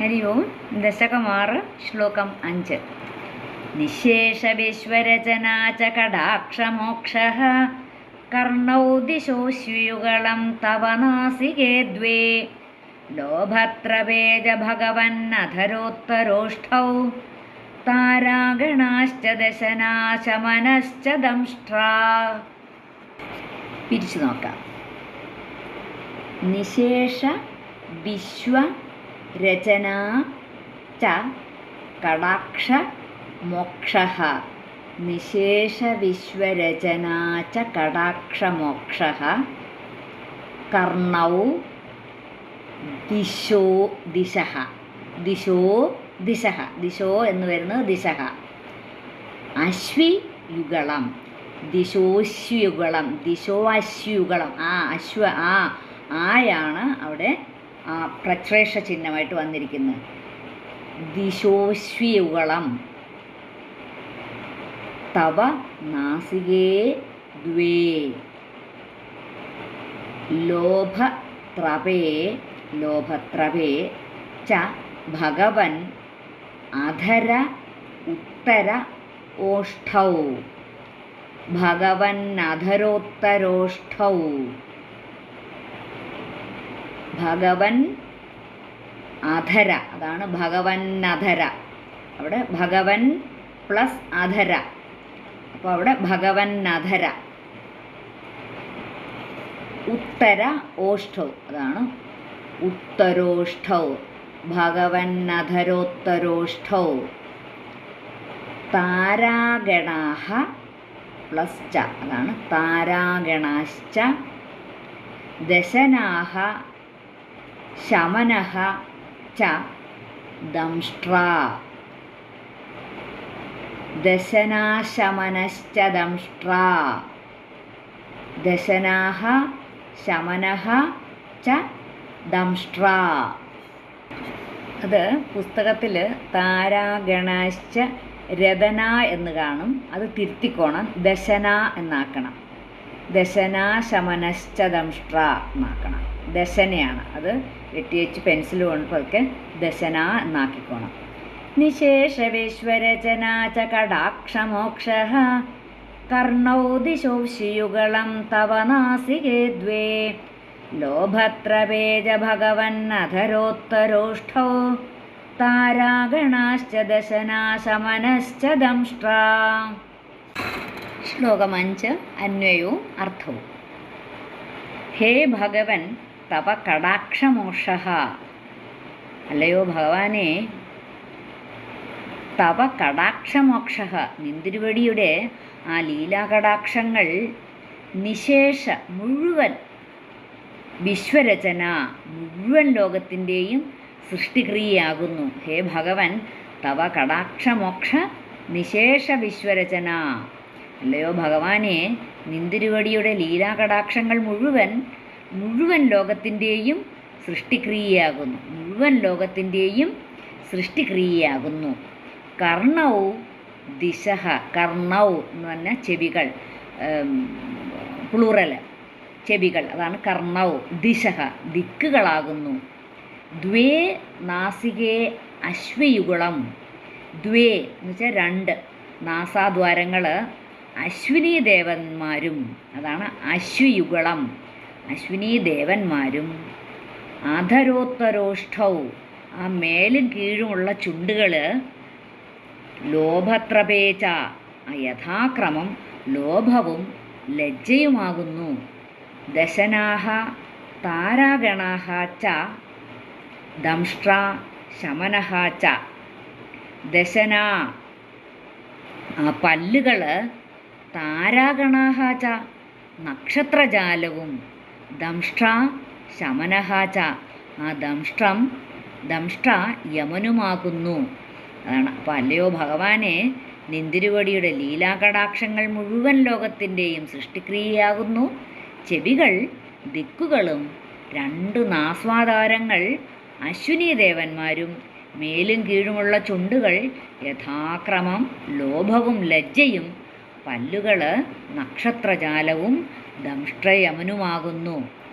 ഹരി ഓം ദശകമാറ് ശ്ലോകം അഞ്ച് നിശേഷ കടാക്ഷമോക്ഷ കർണൗ ദിശോശ്വയുഗളം തവ നാസികേ ദ്വേ ലോഭത്രവേജ ഭഗവന്നധരോത്തരോഷ്ഠൗ താരാഗണാശ്ച ദശനാശമനശ്ച ദംഷ്ട്രാ പിരിച്ചു നോക്കാം. നിശേഷ വിശ്വ രചന ച കടാക്ഷ മോക്ഷ. നിശേഷ വിശ്വരചന ച കടാക്ഷ മോക്ഷ. കർണൗ ദിശോ ദിശ. ദിശോ ദിശ. ദിശോ എന്ന് വരുന്നത് ദിശ. അശ്വി യുഗളം ദിശോശ്വയുഗളം. ദിശോ അശ്വയുഗളം ആ അശ്വ ആ ആയാണ് അവിടെ ആ പ്രച്ഛ്രേഷ ചിഹ്നമായിട്ട് വന്നിരിക്കുന്നത് ദിശോശ്വയുഗളം തവ നാസികേ ദ്വേ. ലോഭത്രപേ ലോഭത്രപേ ച ഭഗവൻ അധര ഉത്തര ഓഷ്ഠൗ. ഭഗവൻ അധരോത്തരോഷ്ഠൗ. ഭഗവൻ അധര. അതാണ് ഭഗവന്നധര അവിടെ ഭഗവൻ പ്ലസ് അധര. അപ്പോൾ അവിടെ ഭഗവന്നധര ഉത്തര ഓഷ്ഠൗ. അതാണ് ഉത്തരോഷ്ഠൗ. ഭഗവൻ അധരോത്തരോഷ്ഠൗ. താരാഗണാഹ പ്ലസ് ച അതാണ് താരാഗണാശ്ച. ദശനാഹ ശമനഃ ച ദംഷ്ട്രാ. ദശനാശമനശ്ച ദംഷ്ട്രാ. ദശനാഹ ശമനഃ ച ദംഷ്ട്രാ. അത് പുസ്തകത്തിൽ താരാഗണാശ്ച രതന എന്ന് കാണും. അത് തിരുത്തിക്കോണം. ദശന എന്നാക്കണം. ദശനാശമനശ്ച ദംഷ്ട്ര എന്നാക്കണം. ദശനയാണ്. അത് വെട്ടി വെച്ച് പെൻസിൽ കൊണ്ട് പതുക്കെ ദശന എന്നാക്കിക്കോണം. നിശേഷവേശ്വരചന ച കടാക്ഷമോക്ഷ കർണൗ ദിശോശിയുഗളം തവ നാസികേ ദ്വേ. ലോഭത്രവേജ ഭഗവന്നധരോത്തരോഷ്ഠോ താരാഗണാശ്ച ദശനാശമനശ്ച ദംഷ്ട്രാ ശ്ലോകം അഞ്ച് അന്വയവും അർത്ഥവും. ഹേ ഭഗവൻ തവ കടാക്ഷമോക്ഷ. അല്ലയോ ഭഗവാനെ? തവ കടാക്ഷമോക്ഷ. നിന്തിരുവടിയുടെ ആ ലീലാകടാക്ഷങ്ങൾ നിശേഷ മുഴുവൻ വിശ്വരചന മുഴുവൻ ലോകത്തിന്റെയും സൃഷ്ടിക്രിയയാകുന്നു. ഹേ ഭഗവൻ തവ കടാക്ഷമോക്ഷ നിശേഷ വിശ്വരചന. അല്ലയോ ഭഗവാനെ? നിന്തിരുവടിയുടെ ലീലാകടാക്ഷങ്ങൾ മുഴുവൻ മുഴുവൻ ലോകത്തിന്റെയും സൃഷ്ടിക്രിയയാകുന്നു. മുഴുവൻ ലോകത്തിന്റെയും സൃഷ്ടിക്രിയയാകുന്നു. കർണൗ ദിശഹ കർണൗ എന്ന് പറഞ്ഞാൽ ചെവികൾ പ്ലൂറൽ ചെവികൾ അതാണ് കർണൗ ദിശഹ ദിക്കുകളാകുന്നു. ദ്വേ നാസികേ അശ്വയുഗളം. ദ്വേ എന്ന് വെച്ചാൽ രണ്ട് നാസാദ്വാരങ്ങൾ അശ്വിനി ദേവന്മാരും അതാണ് അശ്വയുഗളം. അശ്വിനി ദേവന്മാരും അധരോത്തരോഷ്ഠൗ. ആ മേലും കീഴുമുള്ള ചുണ്ടുകൾ ലോഭത്രപേച. യഥാക്രമം ലോഭവും ലജ്ജയുമാകുന്നു. ദശനാഹ താരാഗണാഹ ച ദംഷ്ട്ര ശമനഹ ച. ദശന ആ പല്ലുകൾ താരാഗണാഹ ച നക്ഷത്രജാലവും ദംഷ്ട്ര ശമനഹ ച. ആ ദംഷ്ട്രം ദംഷ്ട്ര യമനുമാകുന്നു. അതാണ്. അപ്പോൾ അല്ലയോ ഭഗവാനെ നിന്തിരുവടിയുടെ ലീലാകടാക്ഷങ്ങൾ മുഴുവൻ ലോകത്തിന്റെയും സൃഷ്ടിക്രിയയാകുന്നു. ചെവികൾ ദിക്കുകളും രണ്ടു നാസ്വാദാരങ്ങൾ അശ്വിനി ദേവന്മാരും മേലും കീഴുമുള്ള ചുണ്ടുകൾ യഥാക്രമം ലോഭവും ലജ്ജയും പല്ലുകൾ നക്ഷത്രജാലവും ദംഷ്ട്രയമനുമാകുന്നു.